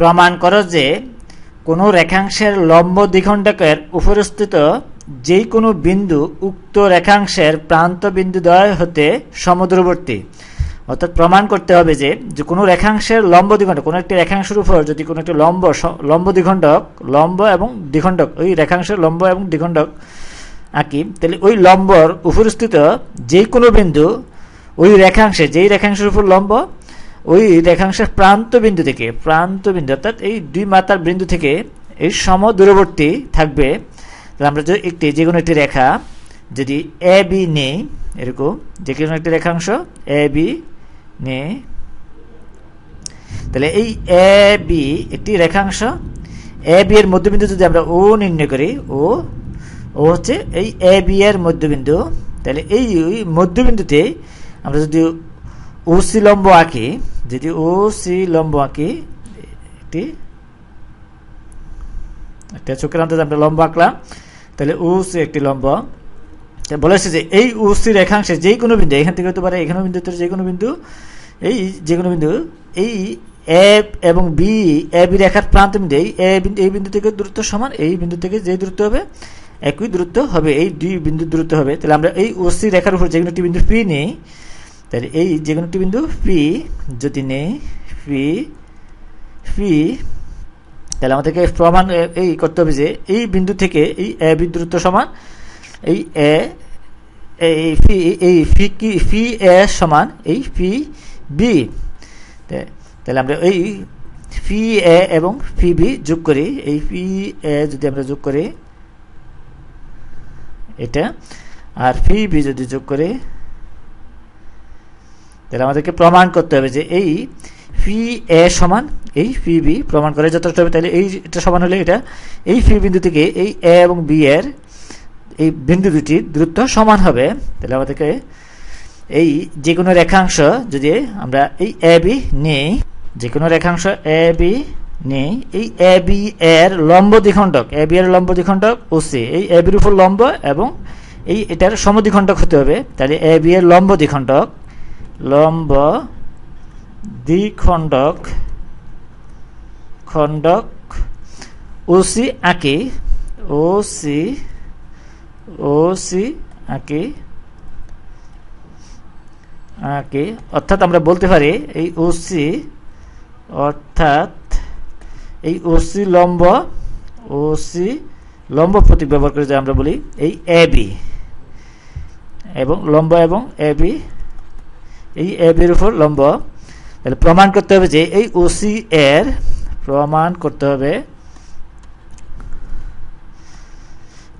প্রমাণ করো যে কোনো রেখাংশের লম্ব দ্বিখণ্ডকের উপরস্থিত যেই কোনো বিন্দু উক্ত রেখাংশের প্রান্ত বিন্দু দ্বয় হতে সমুদ্রবর্তী। অর্থাৎ প্রমাণ করতে হবে যে যে কোনো রেখাংশের লম্ব দ্বিখণ্ডক, কোনো একটি রেখাংশের উপর যদি কোনো একটি লম্ব লম্ব দ্বিখণ্ডক, লম্ব এবং দ্বিখণ্ডক, ওই রেখাংশের লম্ব এবং দ্বিখণ্ডক আঁকি, তাহলে ওই লম্বর উপরস্থিত যে কোনো বিন্দু ওই রেখাংশে, যেই রেখাংশের উপর লম্ব ওই রেখাংশের প্রান্ত বিন্দু থেকে, প্রান্ত বিন্দু, অর্থাৎ এই দুই মাতার বিন্দু থেকে এই সম দূরবর্তী থাকবে। আমরা যদি একটি, যে কোনো একটি রেখা যদি এ বি নেই, এরকম, যে কোনো একটি রেখাংশ এ বি নেই। তাহলে এই এ বি একটি রেখাংশ এ বি এর মধ্যবিন্দু যদি আমরা ও নির্ণয় করি ও ও হচ্ছে এই এ বি এর মধ্যবিন্দু। তাহলে এই মধ্যবিন্দুতে আমরা যদি ও সি লম্ব আঁকি যদি ও সি লম্ব আঁকি একটি, একটা চোখের আন্দাজ আমরা লম্ব আঁকলাম তাহলে ও সি একটি লম্ব। বলেছে যে এই ও সি রেখাংশে যে কোনো বিন্দু, এখান থেকে হতে পারে এখানে বিন্দু যে কোনো বিন্দু, এই যে কোনো বিন্দু, এই এ এবং বি, এ, বি রেখার প্রান্ত বিন্দু, এই এ বিন্দু এই বিন্দু থেকে দূরত্ব সমান, এই বিন্দু থেকে যে দূরত্ব হবে, একই দূরত্ব হবে, এই দুই বিন্দু দূরত্ব হবে। তাহলে আমরা এই ওসি রেখার উপর যে কোনো একটি বিন্দু পি নেই তাহলে এই যে কোনো একটি বিন্দু পি যদি নেই পি পি তাহলে আমাদেরকে প্রমাণ এই করতে হবে যে এই বিন্দু থেকে এই এ বি সমান, এই এ এই ফি এই ফি কি ফি এ সমান এই ফি বি তাহলে আমরা এই ফি এ এবং ফি বি যোগ করি, এই ফি এ যদি আমরা যোগ করি, এটা, আর ফি বি যদি যোগ করি তাহলে আমাদেরকে প্রমাণ করতে হবে যে এই ফি এ সমান, এই ফি বি প্রমাণ করে যথেষ্ট হবে। তাহলে এই এটা সমান হলে এটা, এই ফি বিন্দু থেকে এই এ এবং বি এর এই বিন্দু দুটির দূরত্ব সমান হবে। তাহলে আমাদেরকে এই যে কোনো রেখাংশ যদি আমরা এই এ বি নেই যে কোনো রেখাংশ এ বি নেই, এই এ বি এর লম্ব দ্বিখণ্ডক এ বি এর লম্ব দ্বিখণ্ডক ও সি এই এ বির উপর লম্ব এবং এই এটার সমদ্বিখণ্ডক হতে হবে। তাহলে এ বি এর লম্ব দ্বিখণ্ডক লম্ব দ্বিখণ্ডক খণ্ডক ও সি আঁকি ও সি ও সি আঁকি আঁকি। অর্থাৎ আমরা বলতে পারি এই ওসি অর্থাৎ এই ওসি লম্ব ওসি লম্ব প্রতীক ব্যবহার করে যে আমরা বলি এই এ বি এবং লম্ব এবং এ বি এই এ বির উপর লম্ব। তাহলে প্রমাণ করতে হবে যে এই ওসি এর প্রমাণ করতে হবে।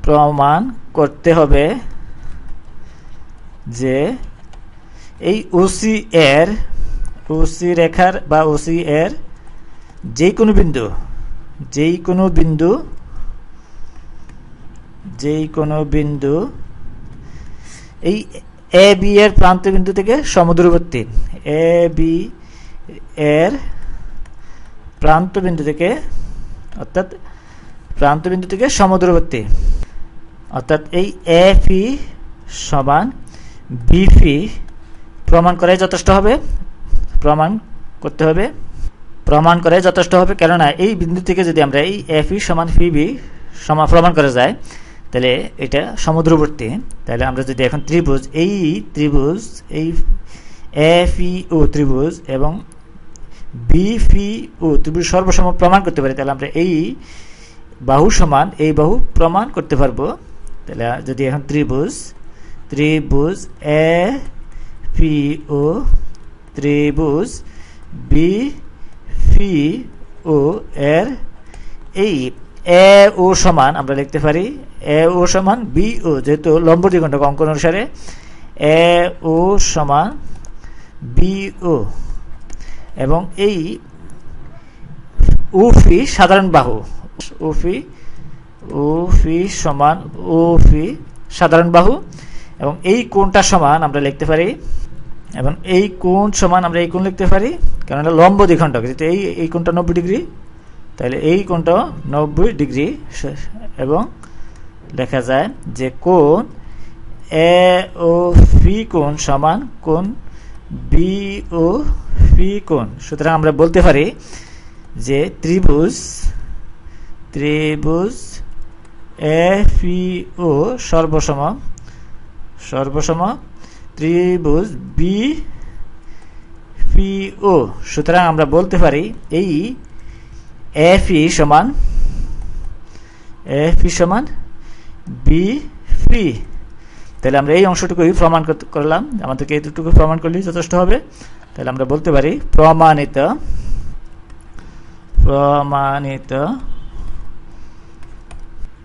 প্রমাণ করতে হবে যে এই ওসি এর ওসি রেখার বা ওসি এর যেই কোনো বিন্দু যেই কোনো বিন্দু যেই কোনো বিন্দু এই এ বি এর প্রান্ত বিন্দু থেকে সমদূরবর্তী। এ বি এর প্রান্ত বিন্দু থেকে, অর্থাৎ প্রান্ত বিন্দু থেকে সমদূরবর্তী। অর্থাৎ এই এ ফি সমান বি ফি প্রমাণ করাই যথেষ্ট হবে। প্রমাণ করতে হবে। প্রমাণ করে যথেষ্ট হবে কেননা এই বিন্দু থেকে যদি আমরা এই এফ সমান ফি বি সমান প্রমাণ করা যায় তাহলে এটা সমুদ্রবর্তী। তাহলে আমরা যদি এখন ত্রিভুজ, এই ত্রিভুজ, এই এফ ই ও ত্রিভুজ এবং বি ফি ও ত্রিভুজ সর্বসম প্রমাণ করতে পারি, তাহলে আমরা এই বাহু সমান এই বাহু প্রমাণ করতে পারব। তাহলে যদি এখন ত্রিভুজ ত্রিভুজ এ ও ত্রিভুজ বি ফি ও এর এই এ ও সমান, আমরা লিখতে পারি, এ ও সমান বি ও যেহেতু লম্ব দ্বিখণ্ডক অঙ্কন অনুসারে, এ ও সমান বি ও এবং এই উফি সাধারণ বাহু উফি উফি সমান উফি সাধারণ বাহু, এবং এই কোণটা সমান আমরা লিখতে পারি, এবং এই কোণ সমান আমরা এই কোণ লিখতে পারি, কারণ এটা লম্ব দ্বিখণ্ডক যেহেতু এই এই কোণটা নব্বই ডিগ্রি তাহলে এই কোণটা নব্বই ডিগ্রি এবং লেখা যায় যে কোণ এ ও ফি কোণ সমান কোণ বি ও ফি কোণ। সুতরাং আমরা বলতে পারি যে ত্রিভুজ ত্রিভুজ এফিও সর্বসম সর্বসম ত্রিভুজ বি পিও সুতরাং আমরা বলতে পারি এই এফি সমান এফি সমান বি পি তাহলে আমরা এই অংশটুকুই প্রমাণ করলাম। আমাদেরকে এতটুকু প্রমাণ করলেই যথেষ্ট হবে। তাহলে আমরা বলতে পারি প্রমাণিত প্রমাণিত